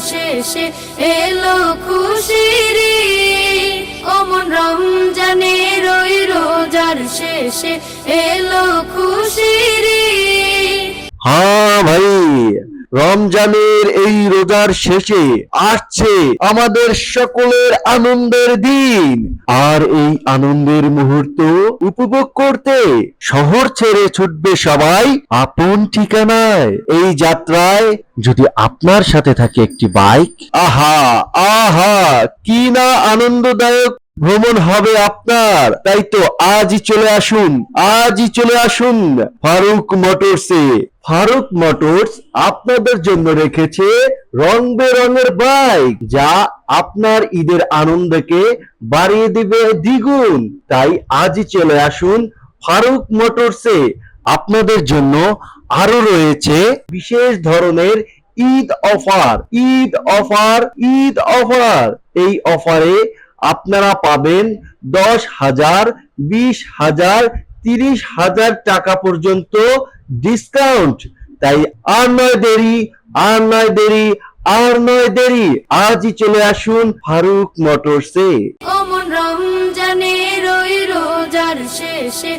শেষে এলো খুশির। অমন রমজানের ওই রোজার শেষে এলো রমজানের এই রোজার শেষে আসছে আমাদের সকলের আনন্দের দিন। আর এই আনন্দের মুহূর্ত উপভোগ করতে শহর ছেড়ে ছুটবে সবাই আপন ঠিকানায়। এই যাত্রায় যদি আপনার সাথে থাকে একটি বাইক, আহা আহা, কি না আনন্দদায়ক ভ্রমণ হবে আপনার। তাই তো আজই চলে আসুন, আজই চলে আসুন ফারুক মোটরসে। ফারুক মোটরস আপনাদের জন্য রেখেছে রং বেরঙের বাইক, যা আপনার ঈদের আনন্দকে বাড়িয়ে দিবে দ্বিগুণ। তাই আজই চলে আসুন ফারুক মোটরসে। আপনাদের জন্য আরও রয়েছে বিশেষ ধরনের Eid offer Eid offer Eid offer. এই অফারে আপনারা পাবেন দশ হাজার, বিশ হাজার, তিরিশ হাজার টাকা পর্যন্ত ডিসকাউন্ট তাই আর নয় দেরি আর নয় দেরি আর নয় দেরি। আজই চলে আসুন ফারুক মোটরসে। অমন রমজানের ওই রোজার শেষে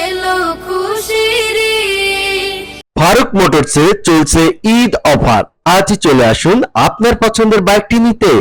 এলো খুশির ফারুক মোটরসে চলছে ঈদ অফার। আজই চলে আসুন আপনার পছন্দের বাইকটি নিতে।